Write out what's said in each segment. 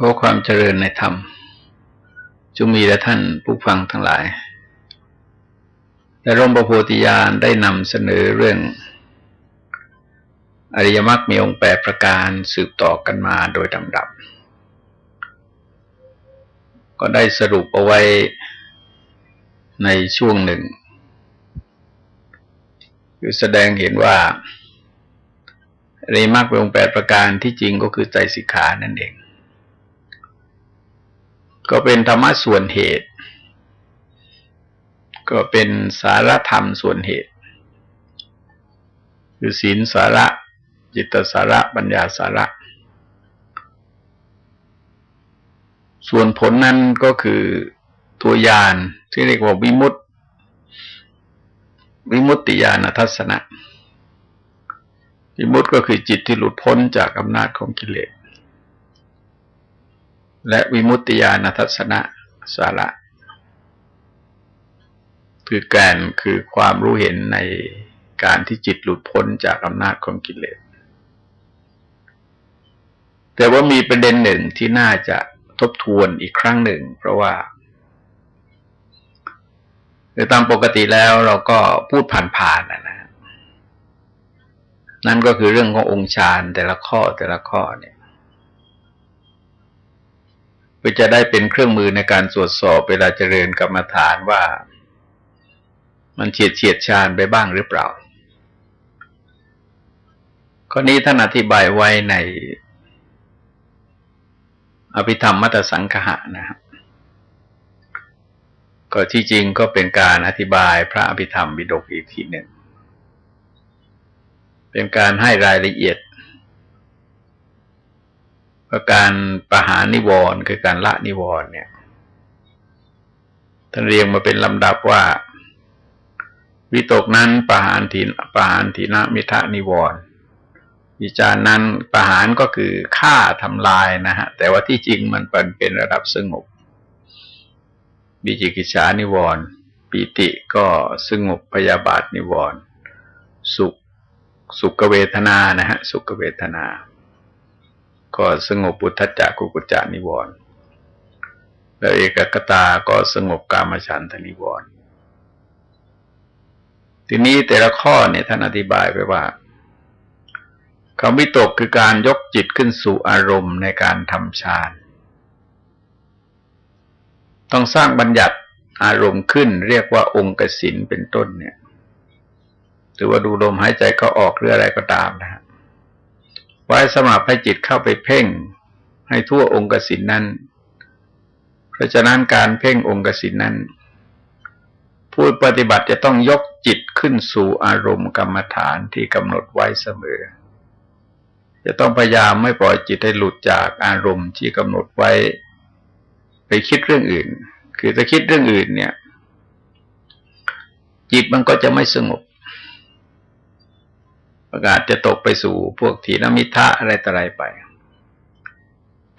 ขอความเจริญในธรรมจงมีแด่ท่านผู้ฟังทั้งหลาย แต่ร่มประโพธิญาณได้นำเสนอเรื่อง อริยมรรคมีองค์แปดประการสืบต่อกันมาโดยลำดับ ก็ได้สรุปเอาไว้ในช่วงหนึ่ง คือแสดงเห็นว่าอริยมรรคมีองค์แปดประการที่จริงก็คือใจสิกขานั่นเอง ก็เป็นธรรมะส่วนเหตุ ก็เป็นสารธรรมส่วนเหตุ คือศีลสาระ จิตสาระปัญญาสาระ ส่วนผลนั้นก็คือตัวยานที่เรียกว่าวิมุตติ วิมุตติญาณทัศนะวิมุตติก็คือจิตที่หลุดพ้นจากอำนาจของกิเลส และวิมุตติญาณทัศนะสาระ คือแกนคือความรู้เห็นในการที่จิตหลุดพ้นจากอำนาจของกิเลส แต่ว่ามีประเด็นหนึ่งที่น่าจะทบทวนอีกครั้งหนึ่ง เพราะว่าคือตามปกติแล้วเราก็พูดผ่านๆนะนะนั่นก็คือเรื่องขององค์ฌานแต่ละข้อแต่ละข้อเนี่ย เพื่อจะได้เป็นเครื่องมือในการตรวจสอบเวลาเจริญกรรมฐานว่า มันเฉียดเฉียดชานไปบ้างหรือเปล่า ข้อนี้ท่านอธิบายไว้ใน อภิธรรมมัตสังคหะนะครับก็ที่จริงก็เป็นการอธิบายพระอภิธรรมบิดกอีกทีหนึ่ง เป็นการให้รายละเอียด ประการประหารนิวรณ์คือการละนิวรณ์เนี่ยท่านเรียงมาเป็นลำดับว่า วิตกนั้นประหารทีประหารทีนมิทะนิวรณ์วิจารนั้นประหารก็คือฆ่าทำลายนะฮะ แต่ว่าที่จริงมันเป็นเป็นระดับสงบบิจิกิจฉานิวรณ์ปีติก็สงบพยาบาทนิวรณ์สุขสุขเวทนานะฮะ สุขเวทนา ก็สงบปุถจักกุกุจานิวรณ์แล้วเอกกตาก็สงบกามฉันทนิวรณ์ทีนี้แต่ละข้อเนี่ยท่านอธิบายไปว่าคำวิตกคือการยกจิตขึ้นสู่อารมณ์ในการทำฌานต้องสร้างบัญญัติอารมณ์ขึ้น เรียกว่าองค์กสินเป็นต้นเนี่ย หรือว่าดูลมหายใจเขาออกหรืออะไรก็ตามนะฮะ ไว้สมับให้จิตเข้าไปเพ่งให้ทั่วองค์กสินนั้น เพราะฉะนั้นการเพ่งองค์กสินนั้น ผู้ปฏิบัติจะต้องยกจิตขึ้นสู่อารมณ์กรรมฐานที่กำหนดไว้เสมอ จะต้องพยายามไม่ปล่อยจิตให้หลุดจากอารมณ์ที่กำหนดไว้ ไปคิดเรื่องอื่น คือถ้าคิดเรื่องอื่นเนี่ย จิตมันก็จะไม่สงบ ประกาศจะตกไปสู่พวกถีนมิทะอะไรต่ออะไรไป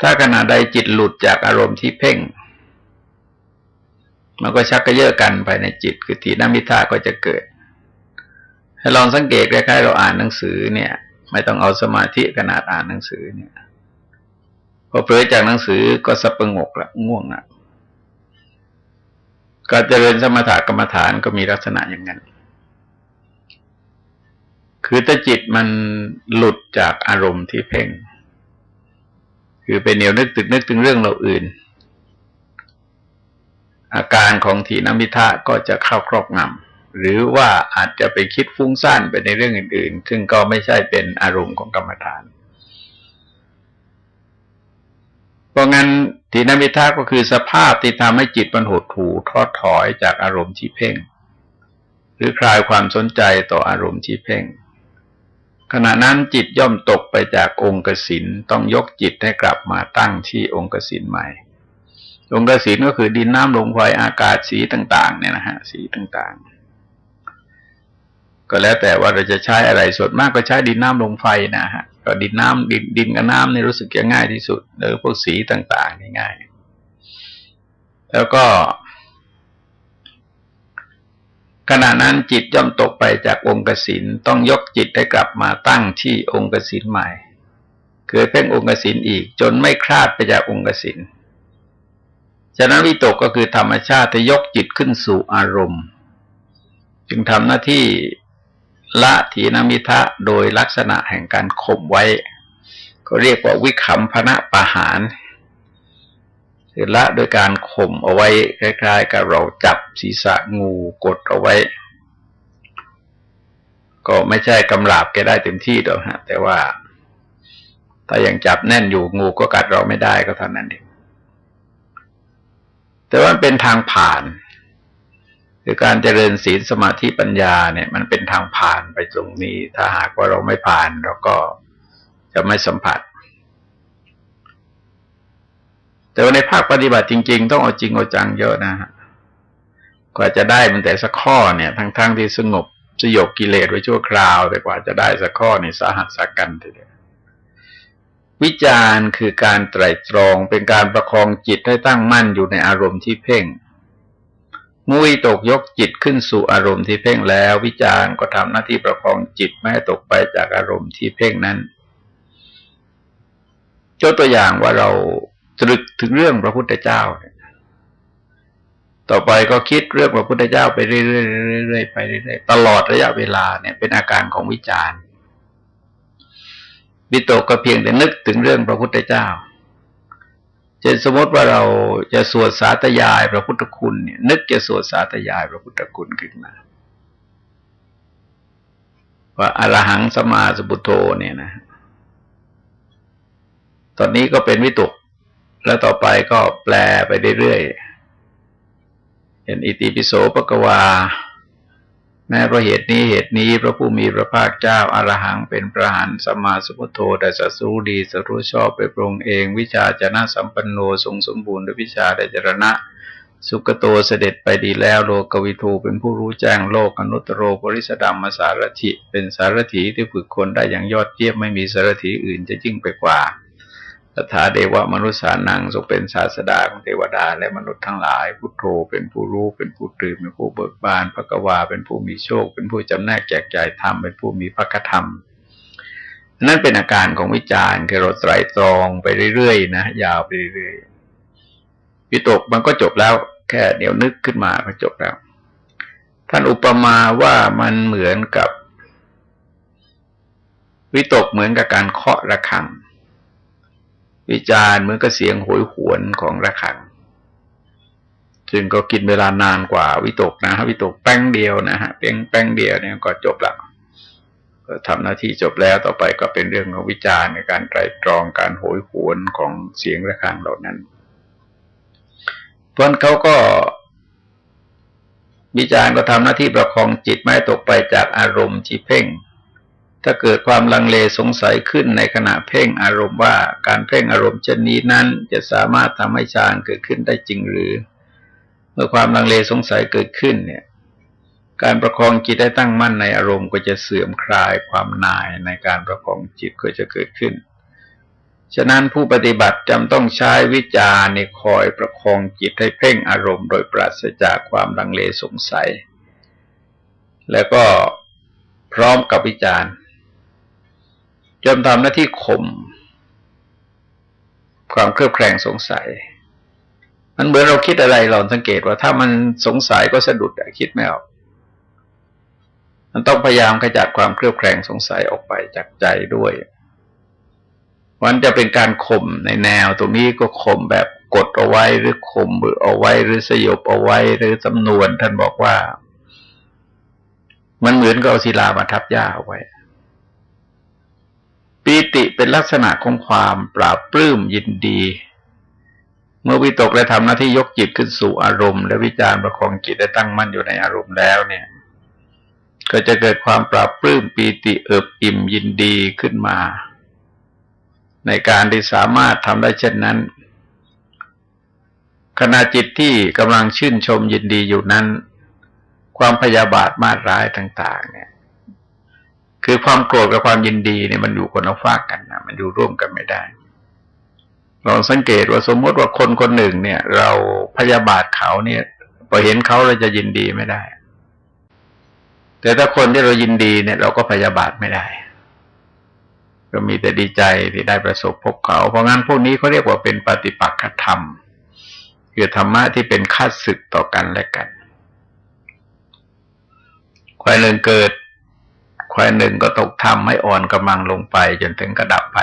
ถ้าขณะใดจิตหลุดจากอารมณ์ที่เพ่ง มันก็ชักกระเยาะกันภายในจิต คือถีนมิทะก็จะเกิด ให้ลองสังเกตใกล้ๆเราอ่านหนังสือเนี่ย ไม่ต้องเอาสมาธิขนาดอ่านหนังสือเนี่ยพอเผลอจากหนังสือก็สับประงกละง่วงละการเจริญสมถกรรมฐานก็มีลักษณะอย่างนั้น คือถ้าจิตมันหลุดจากอารมณ์ที่เพ่ง คือเป็นเหนียวนึกตึกนึกถึงเรื่องเราอื่น อาการของทีนมิทะก็จะเข้าครอบงำหรือว่าอาจจะไปคิดฟุ้งซ่านไปในเรื่องอื่น ๆ ซึ่งก็ไม่ใช่เป็นอารมณ์ของกรรมฐาน เพราะงั้นทีนมิทะก็คือสภาพที่ทำให้จิตมันหดหู่ทอดถอยจากอารมณ์ที่เพ่ง หรือคลายความสนใจต่ออารมณ์ที่เพ่ง ขณะนั้นจิตย่อมตกไปจากองค์กสินต้องยกจิตให้กลับมาตั้งที่องค์กสินใหม่ องค์กสินก็คือดินน้ำลมไฟอากาศสีต่าง ๆ เนี่ยนะฮะสีต่างๆ ก็แล้วแต่ว่าเราจะใช้อะไรส่วนมากก็ใช้ดินน้ำลมไฟนะฮะก็ดินน้ำดินดินกับน้ำนี่รู้สึกจะง่ายที่สุดหรือพวกสีต่างๆง่ายๆแล้วก็ ขณะนั้นจิตย่อมตกไปจากองค์กสินต้องยกจิตให้กลับมาตั้งที่องค์กสินใหม่เคยเพ่งองค์สินอีก จนไม่คลาดไปจากองค์สินฉะนั้นวิตกก็คือธรรมชาติยกจิตขึ้นสู่อารมณ์ จึงทำหน้าที่ละถีนมิทะโดยลักษณะแห่งการข่มไว้ ก็เรียกว่าวิขำพนะปะหาร คือละโดยการข่มเอาไว้คล้ายๆ กับเราจับศีรษะงูกดเอาไว้ ก็ไม่ใช่กำราบแกได้เต็มที่หรอกฮะ แต่ว่า ถ้ายังจับแน่นอยู่งูก็กัดเราไม่ได้ก็เท่านั้นเองแต่ว่าเป็นทางผ่าน คือการเจริญศีลสมาธิปัญญาเนี่ย มันเป็นทางผ่านไปตรงนี้ ถ้าหากว่าเราไม่ผ่านเราก็จะไม่สัมผัส แต่ว่าในภาคปฏิบัติจริง ๆ ต้องเอาจริงเอาจังเยอะนะฮะกว่าจะได้มันแต่สักข้อเนี่ยทั้งๆทที่สงบสยบกิเลสไว้ชั่วคราว แต่กว่าจะได้สักข้อนี่สาหัสสักกันทีเดียววิจารณ์คือการไตรตรองเป็นการประคองจิตให้ตั้งมั่นอยู่ในอารมณ์ที่เพ่งมุยตกยกจิตขึ้นสู่อารมณ์ที่เพ่งแล้ว วิจารณ์ก็ทำหน้าที่ประคองจิตไม่ให้ตกไปจากอารมณ์ที่เพ่งนั้นยกตัวอย่างว่าเรา ตรึกถึงเรื่องพระพุทธเจ้า ต่อไปก็คิดเรื่องพระพุทธเจ้าไปเรื่อยๆไปเรื่อยๆตลอดระยะเวลาเนี่ยเป็นอาการของวิจารณ์วิตกก็เพียงแต่นึกถึงเรื่องพระพุทธเจ้าเช่นสมมติว่าเราจะสวดสาธยายพระพุทธคุณเนี่ยนึกจะสวดสาธยายพระพุทธคุณขึ้นมาว่าอรหังสมาสบุโตเนี่ยนะ ตอนนี้ก็เป็นวิตก แล้วต่อไปก็แปลไปเรื่อยๆเห็นอิติปิโสปกวา แม้เพราะเหตุนี้เหตุนี้พระผู้มีพระภาคเจ้าอารหังเป็นพระหันสมมาสุพุทโธได้สัสูดีสรู้ชอบไปปรงเอง วิชาจนะสัมปันโนทรงสมบูรณ์ด้วยวิชาได้จรณะสุกโตเสด็จไปดีแล้วโลกวิทูเป็นผู้รู้แจ้งโลกอนุตโรปริสดัมมาสารถิเป็นสารถีที่ฝึกคนได้อย่างยอดเยี่ยมไม่มีสารถีอื่นจะยิ่งไปกว่า ถาเดวะมนุษย์สานังทรงเป็นศาสดาของเทวดา และมนุษย์ทั้งหลาย พุทโธเป็นผู้รู้ เป็นผู้ตื่นเป็นผู้เบิกบานพระกวาเป็นผู้มีโชค เป็นผู้จำแนกแจกจ่ายธรรมเป็นผู้มีพระคธรรม นั่นเป็นอาการของวิจารณ์คือเราไตรตรองไปเรื่อยๆนะยาวไปเรื่อยๆวิตกมันก็จบแล้ว แค่เดี๋ยวนึกขึ้นมาก็จบแล้ว ท่านอุปมาว่ามันเหมือนกับ วิตกเหมือนกับการเคาะระฆัง วิจารณ์เหมือนกับเสียงโหยหวนของระฆังซึ่งก็กินเวลานานกว่าวิตกนะฮะวิตกแป้งเดียวนะฮะเพียงแป้งเดียวเนี่ยก็จบละก็ทำหน้าที่จบแล้วต่อไปก็เป็นเรื่องของวิจารณ์ในการไตรตรองการโหยหวนของเสียงระฆังเหล่านั้นเพราะเขาก็วิจารณ์ก็ทำหน้าที่ประคองจิตไม่ตกไปจากอารมณ์ที่เพ่ง ถ้าเกิดความลังเลสงสัยขึ้นในขณะเพ่งอารมณ์ว่าการเพ่งอารมณ์เช่นนี้นั้น จะสามารถทำให้ฌานเกิดขึ้นได้จริงหรือ เมื่อความลังเลสงสัยเกิดขึ้นเนี่ย การประคองจิตได้ตั้งมั่นในอารมณ์ก็จะเสื่อมคลายความนายในการประคองจิตก็จะเกิดขึ้น ฉะนั้นผู้ปฏิบัติจำต้องใช้วิจารณ์ในคอยประคองจิตให้เพ่งอารมณ์ โดยปราศจากความลังเลสงสัย แล้วก็พร้อมกับวิจารณ์ จนทำหน้าที่ข่มความเครือบแคลงสงสัย มันเหมือนเราคิดอะไรเราสังเกตว่าถ้ามันสงสัยก็สะดุดคิดไม่ออก มันต้องพยายามขจัดความเครือบแคลงสงสัยออกไปจากใจด้วยมันจะเป็นการข่มในแนวตรงนี้ก็ข่มแบบกดเอาไว้หรือข่มมือเอาไว้หรือสยบเอาไว้หรือจำนวนท่านบอกว่า มันเหมือนกับเอาศิลามาทับหญ้าเอาไว้ ติเป็นลักษณะของความปราบปลื้มยินดี เมื่อวิตกและทำหน้าที่ยกจิตขึ้นสู่อารมณ์ และวิจารประคองจิตได้ตั้งมั่นอยู่ในอารมณ์แล้วเนี่ย ก็จะเกิดความปราบปลื้มปีติเอิบอิ่มยินดีขึ้นมา ในการที่สามารถทำได้เช่นนั้นขณะจิตที่กำลังชื่นชมยินดีอยู่นั้น ความพยาบาทมาร้ายต่าง ๆ เนี่ย คือความโกรธกับความยินดีเนี่ยมันอยู่คนละฝากกันนะมันอยู่ร่วมกันไม่ได้ลองสังเกตว่าสมมติว่าคนคนหนึ่งเนี่ย เราพยาบาทเขาเนี่ยพอเห็นเขาเราจะยินดีไม่ได้ แต่ถ้าคนที่เรายินดีเนี่ย เราก็พยาบาทไม่ได้ ก็มีแต่ดีใจที่ได้ประสบพบเขา เพราะงั้นพวกนี้เขาเรียกว่าเป็นปฏิปักษธรรม คือธรรมะที่เป็นค่าศึกต่อกันและกันควายหนึ่งเกิด ควายหนึ่งก็ตกทำให้อ่อนกำลังลงไปจนถึงกระดับไป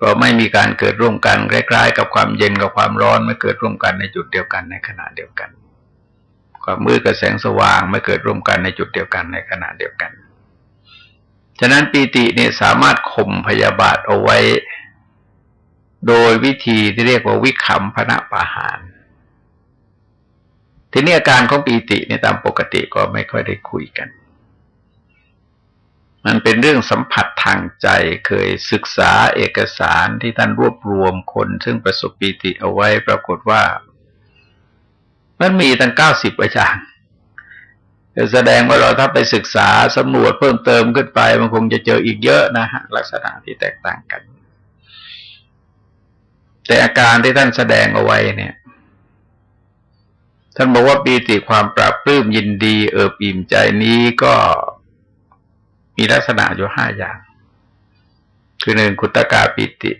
ก็ไม่มีการเกิดร่วมกันใกล้ๆกับความเย็นกับความร้อนไม่เกิดร่วมกันในจุดเดียวกันในขณะเดียวกันความมืดกับแสงสว่างไม่เกิดร่วมกันในจุดเดียวกันในขณะเดียวกัน ฉะนั้นปีติเนี่ยสามารถข่มพยาบาทเอาไว้ โดยวิธีที่เรียกว่าวิขำพนะปาหาร ทีนี้อาการของปีติเนี่ยตามปกติก็ไม่ค่อยได้คุยกัน มันเป็นเรื่องสัมผัสทางใจเคยศึกษาเอกสารที่ท่านรวบรวมคน ซึ่งประสบปีติเอาไว้ปรากฏว่า มันมีตั้งเก้าสิบอาจารย์แสดงว่าเราถ้าไปศึกษาสำรวจเพิ่มเติมขึ้นไป มันคงจะเจออีกเยอะนะฮะลักษณะที่แตกต่างกัน แต่อาการที่ท่านแสดงเอาไว้เนี่ย ท่านบอกว่าปีติความปราบปลื้มยินดี เอิบอิ่มใจนี้ก็ มีลักษณะอยู่ห้าอย่าง คือหนึ่งกุตกาปิติ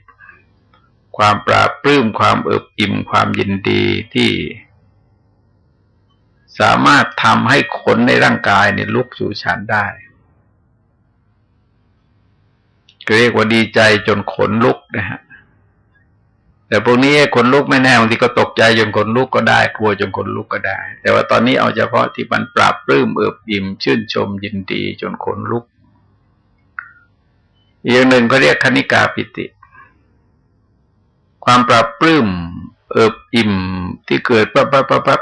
ความปราบปลื้มความเอิบอิ่มความยินดีที่ สามารถทำให้ขนในร่างกายเนี่ยลุกสู่ชันได้เรียกว่าดีใจจนขนลุกนะฮะแต่พวกนี้ขนลุกไม่แน่บางทีก็ตกใจจนขนลุกก็ได้ กลัวจนขนลุกก็ได้ แต่ว่าตอนนี้เอาเฉพาะที่มันปราบปลื้มเอิบอิ่ม ชื่นชมยินดีจนขนลุก อีกหนึ่งเขาเรียกคณิกาปิติ ความปราบปลื้มเอิบอิ่มที่เกิดปั๊บปั๊บปั๊บ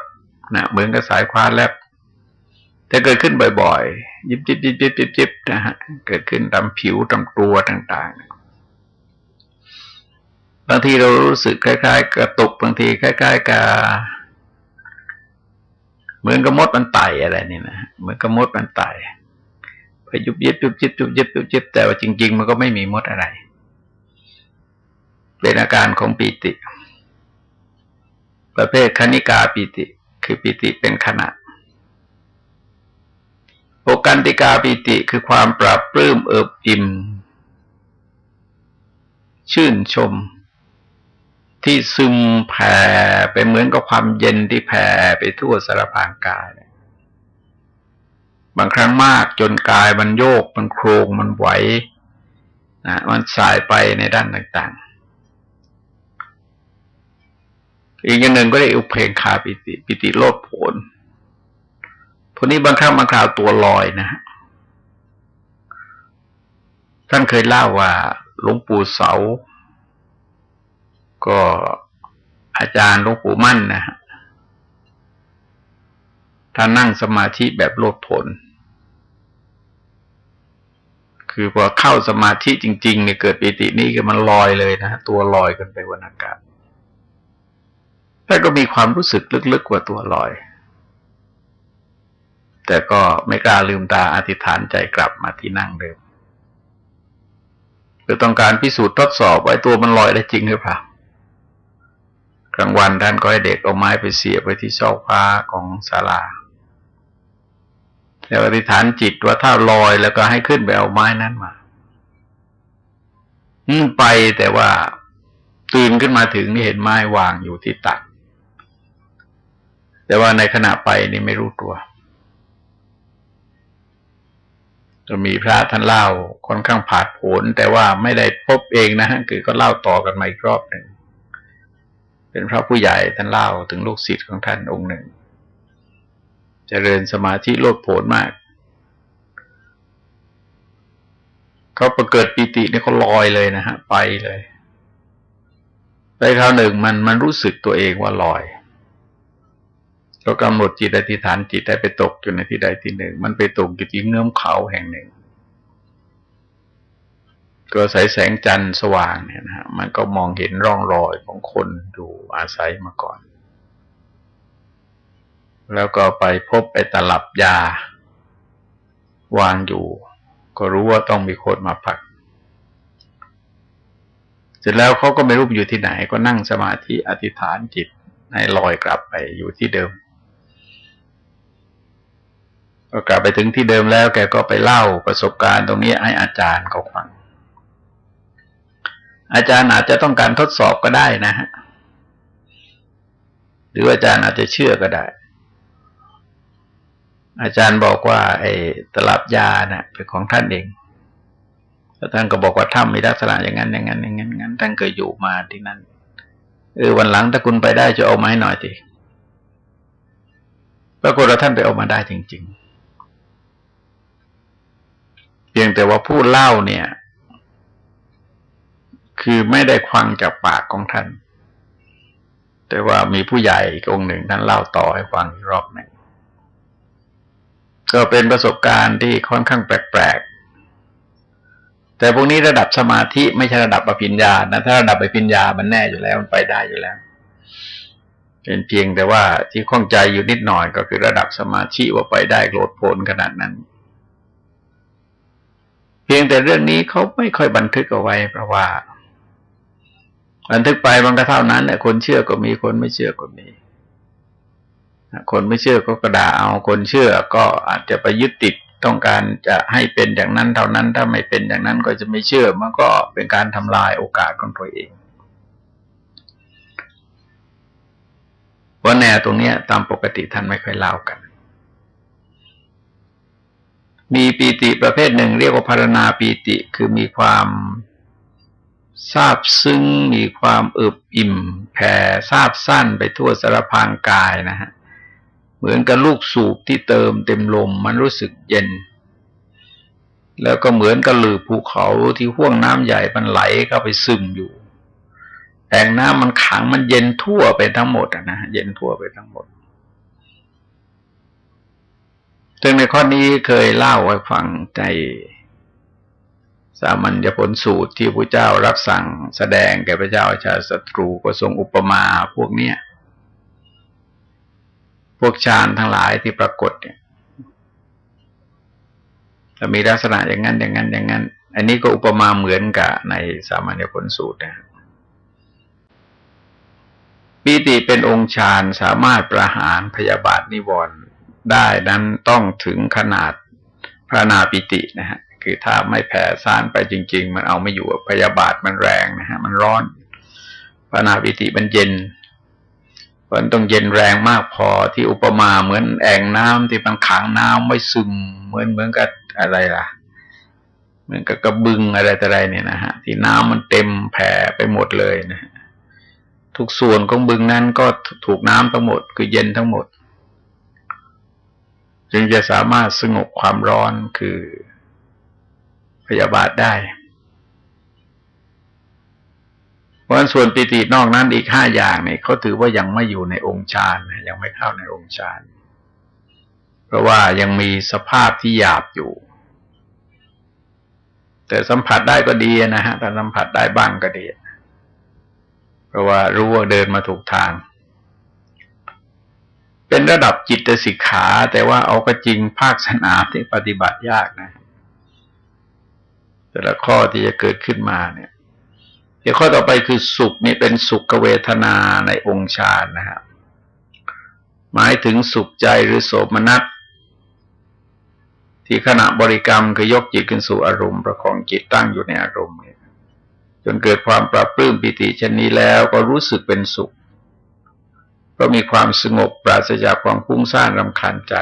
นะเหมือนกับสายคว้าแลบแต่เกิดขึ้นบ่อยๆ ยิบยิบยิบยิบยิบยิบนะฮะเกิดขึ้นตามผิวตามตัวต่าง ๆบางทีเรารู้สึกคล้าย ๆ กระตุกบางทีคล้ายๆกับเหมือนกับมดมันไต่อะไรนี่นะเหมือนกับมดมันไต่ ไปยุบยิบยุบยิบยุบยิบยุบยิบแต่ว่าจริง ๆ มันก็ไม่มีมดอะไร เป็นอาการของปีติ ประเภทคณิกาปีติ คือปิติเป็นขณะโอกันติกาปิติคือความปรับปลื้มเอิบอิ่ม ชื่นชม ที่ซึมแผ่ไปเหมือนกับความเย็นที่แผ่ไปทั่วสารพางกาย บางครั้งมากจนกายมันโยก มันโครงมันไหวนะมันสายไปในด้านต่าง ๆ อีกอย่างหนึ่งก็ได้อุเพงคาปิติ ปิติโลดโผนพวกนี้บางครั้งบางคราวตัวลอยนะฮะท่านเคยเล่าว่าหลวงปู่เสา ก็อาจารย์หลวงปู่มั่นนะฮะท่านนั่งสมาธิแบบโลดผล คือพอเข้าสมาธิจริงๆเนี่ยเกิดปิตินี่ก็มันลอยเลยนะตัวลอยกันไปบนอากาศท่านก็มีความรู้สึกลึกๆกว่าตัวลอย แต่ก็ไม่กล้าลืมตาอธิษฐานใจกลับมาที่นั่งเดิมคือต้องการพิสูจน์ทดสอบไว้ตัวมันลอยได้จริงหรือเปล่ากลางวันท่านก็ให้เด็กเอาไม้ไปเสียบไว้ที่ช่อฟ้าของศาลา แล้วอธิษฐานจิตว่าถ้าลอยแล้วก็ให้ขึ้นไปเอาไม้นั้นมาอืมไปแต่ว่าตื่นขึ้นมาถึงนี่เห็นไม้วางอยู่ที่ตัก แต่ว่าในขณะไปนี่ไม่รู้ตัวจะมีพระท่านเล่าค่อนข้างผาดโผนแต่ว่าไม่ได้พบเองนะฮะคือก็เล่าต่อกันมาอีกรอบหนึ่งเป็นพระผู้ใหญ่ท่านเล่าถึงลูกศิษย์ของท่านองค์หนึ่ง เจริญสมาธิโลดโผนมาก เขาประเกิดปีตินี่เขาลอยเลยนะฮะ ไปเลยไปคราวหนึ่งมันมันรู้สึกตัวเองว่าลอยเรากำหนดจิตอธิษฐานจิตได้ไปตกอยู่ในที่ใดที่หนึ่ง มันไปตกอยู่ที่เงื้อมเขาแห่งหนึ่งก็ใสแสงจันทร์สว่างเนี่ยนะฮะมันก็มองเห็นร่องรอยของคนอยู่อาศัยมาก่อน แล้วก็ไปพบไอ้ตลับยา วางอยู่ ก็รู้ว่าต้องมีคนมาพัก เสร็จแล้วเขาก็ไม่รู้อยู่ที่ไหน ก็นั่งสมาธิอธิษฐานจิตให้ลอยกลับไปอยู่ที่เดิมก็กลับไปถึงที่เดิมแล้วแกก็ไปเล่าประสบการณ์ตรงนี้ให้อาจารย์เขาฟัง อาจารย์อาจจะต้องการทดสอบก็ได้นะฮะ หรืออาจารย์อาจจะเชื่อก็ได้ อาจารย์บอกว่า ไอ้ตลับยาเนะ่ะเป็นของท่านเองแล้วท่านก็บอกว่าถ้ำมีลักษณะอย่างนั้นอย่างนั้นอย่างนั้นอย่างนั้นท่านเคยอยู่มาที่นั่นเออวันหลังถ้าคุณไปได้จะเอามาให้หน่อยสิปรากฏว่าท่านไปเอามาได้จริง ๆ เพียงแต่ว่าผู้เล่าเนี่ย คือไม่ได้ฟังจากปากของท่าน แต่ว่ามีผู้ใหญ่อีกองหนึ่งท่านเล่าต่อให้ฟังรอบหนึ่ง ก็เป็นประสบการณ์ที่ค่อนข้างแปลกๆ แต่พวกนี้ระดับสมาธิไม่ใช่ระดับปริญญานะถ้าระดับปริญญามันแน่อยู่แล้วมันไปได้อยู่แล้ว เป็นเพียงแต่ว่าที่ข้องใจอยู่นิดหน่อยก็คือระดับสมาธิว่าไปได้โลดโผนขนาดนั้น เพียงแต่เรื่องนี้เขาไม่ค่อยบันทึกเอาไว้เพราะว่า บันทึกไปมันก็เท่านั้นแหละคนเชื่อก็มีคนไม่เชื่อก็มี คนไม่เชื่อก็กระดาเอาคนเชื่อก็อาจจะไปยึดติดต้องการจะให้เป็นอย่างนั้นเท่านั้นถ้าไม่เป็นอย่างนั้นก็จะไม่เชื่อมันก็เป็นการทำลายโอกาสของตัวเองว่าแนวตรงนี้ตามปกติท่านไม่ค่อยเล่ากัน มีปีติประเภทหนึ่งเรียกว่าพารณาปีติคือมีความทราบซึ้งมีความอึบอิ่ม แผ่ทราบสั้นไปทั่วสารพางกายนะฮะ เหมือนกับลูกสูบที่เติมเต็มลมมันรู้สึกเย็น แล้วก็เหมือนกับหลือภูเขาที่ห่วงน้ำใหญ่มันไหลเข้าไปซึมอยู่แอ่งน้ำมันขังมันเย็นทั่วไปทั้งหมดนะเย็นทั่วไปทั้งหมดซึ่งในข้อนี้เคยเล่าไว้ฟังในสามัญญผลสูตรที่พระเจ้ารับสั่งแสดงแก่พระเจ้าชาศัตรูก็ทรงอุปมาพวกเนี้ย วกฌานทั้งหลายที่ปรากฏเนี่ยจะมีลักษณะอย่างนั้นอย่างนั้นอย่างนั้น อันนี้ก็อุปมาเหมือนกับในสามัญญผลสูตรนะปีติเป็นองค์ฌานสามารถประหารพยาบาทนิวรณ์ได้นั้นต้องถึงขนาดพระนาปิตินะฮะคือถ้าไม่แผ่ซ่านไปจริง ๆ มันเอาไม่อยู่พยาบาทมันแรงนะฮะมันร้อนพระนาปิติมันเย็น มันต้องเย็นแรงมากพอที่อุปมาเหมือนแอ่งน้ำที่มันขังน้ำไม่ซึม เหมือนเหมือนกับอะไรล่ะ เหมือนกับกระบึงอะไรแต่ไรเนี่ยนะฮะที่น้ำมันเต็มแผ่ไปหมดเลยนะทุกส่วนของบึงนั้นก็ถูกน้ำทั้งหมด คือเย็นทั้งหมด จึงจะสามารถสงบความร้อนคือพยาบาทได้ เพราะส่วนปิตินอกนั้นอีกห้าอย่างเนี่ยเขาถือว่ายังไม่อยู่ในองค์ฌานยังไม่เข้าในองค์ฌานเพราะว่ายังมีสภาพที่หยาบอยู่ แต่สัมผัสได้ก็ดีนะฮะแต่สัมผัสได้บ้างก็ดี เพราะว่ารู้ว่าเดินมาถูกทาง เป็นระดับจิตสิกขา แต่ว่าเอาก็จริงภาคสนามที่ปฏิบัติยากนะ แต่ละข้อที่จะเกิดขึ้นมาเนี่ย เดี๋ยวข้อต่อไปคือสุขนี่เป็นสุขเวทนาในองค์ฌานนะครับหมายถึงสุขใจหรือโสมนัสที่ขณะบริกรรมคือยกจิตขึ้นสู่อารมณ์ประคองจิตตั้งอยู่ในอารมณ์จนเกิดความปรับปลื้มปิติชนนี้แล้วก็รู้สึกเป็นสุขเพราะมีความสงบปราศจากความพุ่งสร้างรำคาญใจ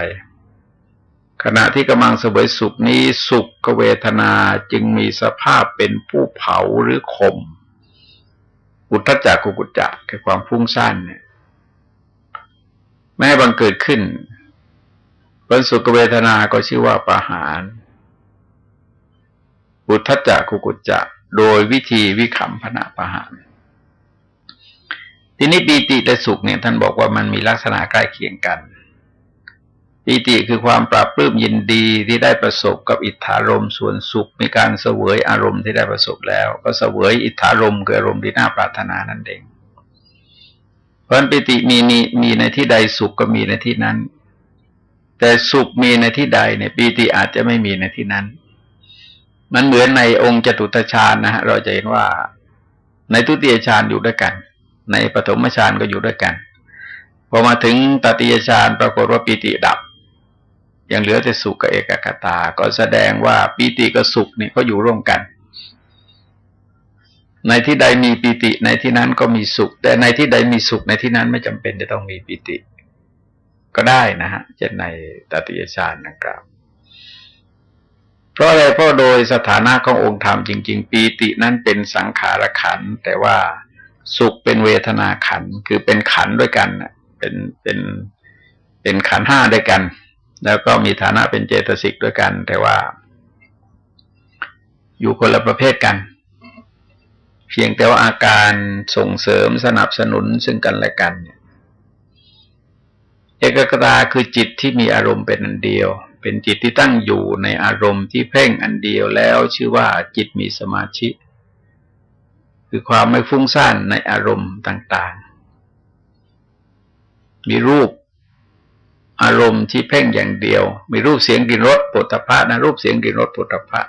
ขณะที่กำลังเสวยสุขนี้สุขเวทนาจึงมีสภาพเป็นผู้เผาหรือคม อุทธจักกุกุจักคือความฟุ้งซ่านเนี่ยแม้บังเกิดขึ้นผลสุขเวทนาก็ชื่อว่าประหารอุทธจักกุกุจักโดยวิธีวิขำพนาปะหารทีนี้ปีติและสุขเนี่ยท่านบอกว่ามันมีลักษณะใกล้เคียงกัน ปีติคือความปราบปลื้มยินดีที่ได้ประสบกับอิทธารมส่วนสุขมีการเสวยอารมณ์ที่ได้ประสบแล้ว ก็เสวยอิทธารมคืออารมณ์ที่น่าปรารถนานั่นเองเพราะปิติมีนีมีในที่ใดสุขก็มีในที่นั้น แต่สุขมีในที่ใดเนี่ยปีติอาจจะไม่มีในที่นั้น มันเหมือนในองค์จตุตฌานนะฮะเราจะเห็นว่า ในทุติยฌานอยู่ด้วยกัน ในปฐมฌานก็อยู่ด้วยกันพอมาถึงตติยฌานปรากฏว่าปิติดับ ยังเหลือแต่สุขกับเอกคตา ก็แสดงว่าปีติกับสุขนี่ยเขาอยู่ร่วมกัน ในที่ใดมีปีติในที่นั้นก็มีสุข แต่ในที่ใดมีสุขในที่นั้นไม่จำเป็นจะต้องมีปีติ ก็ได้นะฮะเช่นในตติยฌานนังกล่าวเพราะอะไรเพราะโดยสถานะขององค์ธรรมจริง ๆ ปีตินั้นเป็นสังขารขัน แต่ว่าสุขเป็นเวทนาขัน คือเป็นขันด้วยกันเป็นเป็นเป็นขันห้าด้วยกัน แล้วก็มีฐานะเป็นเจตสิกด้วยกัน แต่ว่า อยู่คนละประเภทกัน เพียงแต่ว่าอาการส่งเสริมสนับสนุนซึ่งกันและกันเอกกตาคือจิตที่มีอารมณ์เป็นอันเดียว เป็นจิตที่ตั้งอยู่ในอารมณ์ที่เพ่งอันเดียวแล้วชื่อว่าจิตมีสมาธิคือความไม่ฟุ้งซ่านในอารมณ์ต่าง ๆ มีรูป อารมณ์ที่เพ่งอย่างเดียว มีรูปเสียงกลิ่นรสปุถะพะนะรูปเสียงกลิ่นรสปุถะพะ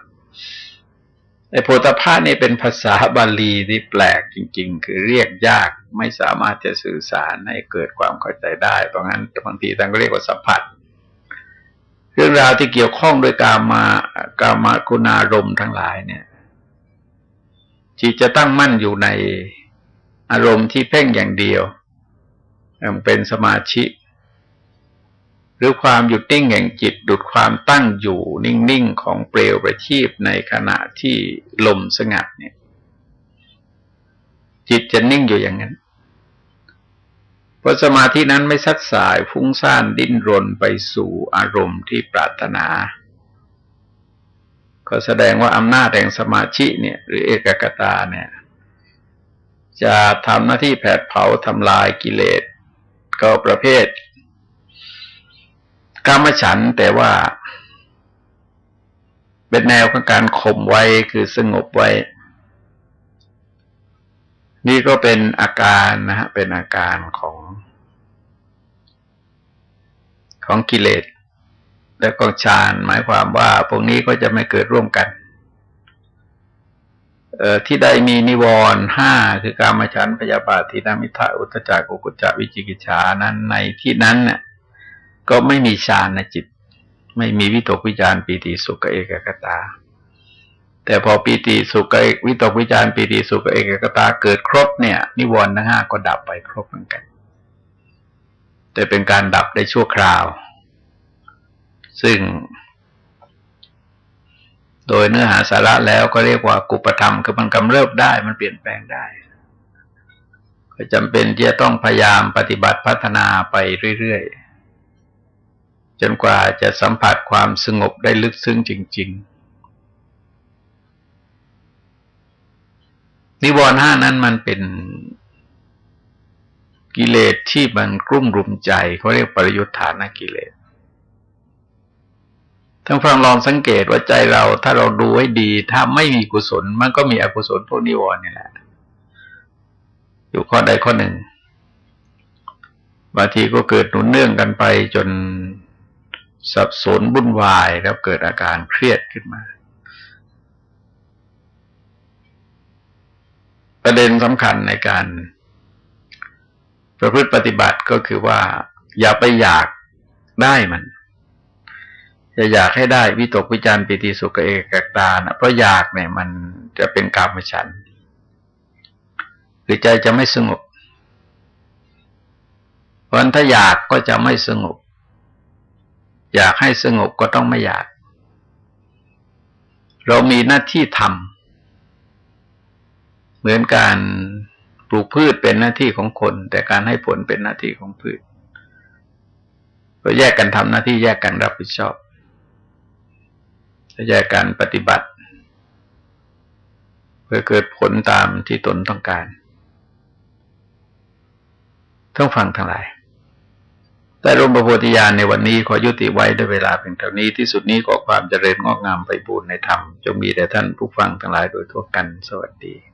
ไอ้โพธพานี่เป็นภาษาบาลีที่แปลกจริง ๆ คือเรียกยากไม่สามารถจะสื่อสารให้เกิดความเข้าใจได้ เพราะงั้นบางทีท่านก็เรียกว่าสัมผัส เรื่องราวที่เกี่ยวข้องด้วยกามากามาคุณารมทั้งหลายเนี่ยจิตจะตั้งมั่นอยู่ในอารมณ์ที่เพ่งอย่างเดียวเป็นสมาธิ รือความหยุดนิ่งแห่งจิตดุดความตั้งอยู่นิ่งๆของเปลวประทีปในขณะที่ลมสงัดเนี่ย จิตจะนิ่งอยู่อย่างนั้นเพราะสมาธินั้นไม่ซัดสายฟุ้งซ่านดิ้นรนไปสู่อารมณ์ที่ปรารถนา ก็แสดงว่าอำนาจแห่งสมาธิเนี่ย หรือเอกกตาเนี่ย จะทำหน้าที่แผดเผาทำลายกิเลส ก็ประเภท กรรมฉันแต่ว่า เป็นแนวของการข่มไว้คือสงบไว้ นี่ก็เป็นอาการนะฮะเป็นอาการของของกิเลสแล้วก็ฌานหมายความว่าพวกนี้ก็จะไม่เกิดร่วมกันที่ใดมีนิวรณ์ห้าคือการมาฉันพยาบาททินามิทะอุตจักกุกุจจวิจิกิจฉานั้นในที่นั้นเนี่ย ก็ไม่มีฌานในจิต ไม่มีวิตกวิจารปีติสุขเอกกตา แต่พอปีติสุขเอกวิตกวิจารปีติสุขเอกกตาเกิดครบเนี่ย นิวรณ์ทั้งห้าก็ดับไปครบเหมือนกัน แต่เป็นการดับได้ชั่วคราว ซึ่ง โดยเนื้อหาสาระแล้วก็เรียกว่ากุปธรรมคือมันกำเริบได้มันเปลี่ยนแปลงได้ก็จำเป็นที่จะต้องพยายามปฏิบัติพัฒนาไปเรื่อยๆ จนกว่าจะสัมผัสความสงบได้ลึกซึ้งจริง ๆ นิวรณ์ห้านั้นมันเป็นกิเลสที่มันกลุ่มรุมใจเขาเรียกปริยุทธานกิเลสทั้งฟังลองสังเกตว่าใจเราถ้าเราดูให้ดี ถ้าไม่มีกุศล มันก็มีอกุศลพวกนิวรณ์นี่แหละ อยู่ข้อใดข้อหนึ่งบางทีก็เกิดหนุนเนื่องกันไปจน สับสนบุ่นวายแล้วเกิดอาการเครียดขึ้นมา ประเด็นสำคัญในการประพฤติปฏิบัติก็คือว่า อย่าไปอยากได้มันจะอยากให้ได้วิตกวิจารปิติสุขเอกตานะเพราะอยากเนี่ย มันจะเป็นกรรมฉันคือใจจะไม่สงบเพราะถ้าอยากก็จะไม่สงบ อยากให้สงบก็ต้องไม่อยาก เรามีหน้าที่ทำเหมือนการปลูกพืชเป็นหน้าที่ของคน แต่การให้ผลเป็นหน้าที่ของพืชก็แยกกันทำหน้าที่แยกกันรับผิดชอบแยกการปฏิบัติ เพื่อเกิดผลตามที่ตนต้องการ ต้องฟังทั้งหลาย แต่รมประโพธิญาณในวันนี้ขอยุติไว้ด้วยเวลาเพียงเท่านี้ที่สุดนี้ก็ความเจริญงอกงามไปบูรณนธรรมจงมีแด่ท่านผู้ฟังทั้งหลายโดยทั่วกันสวัสดี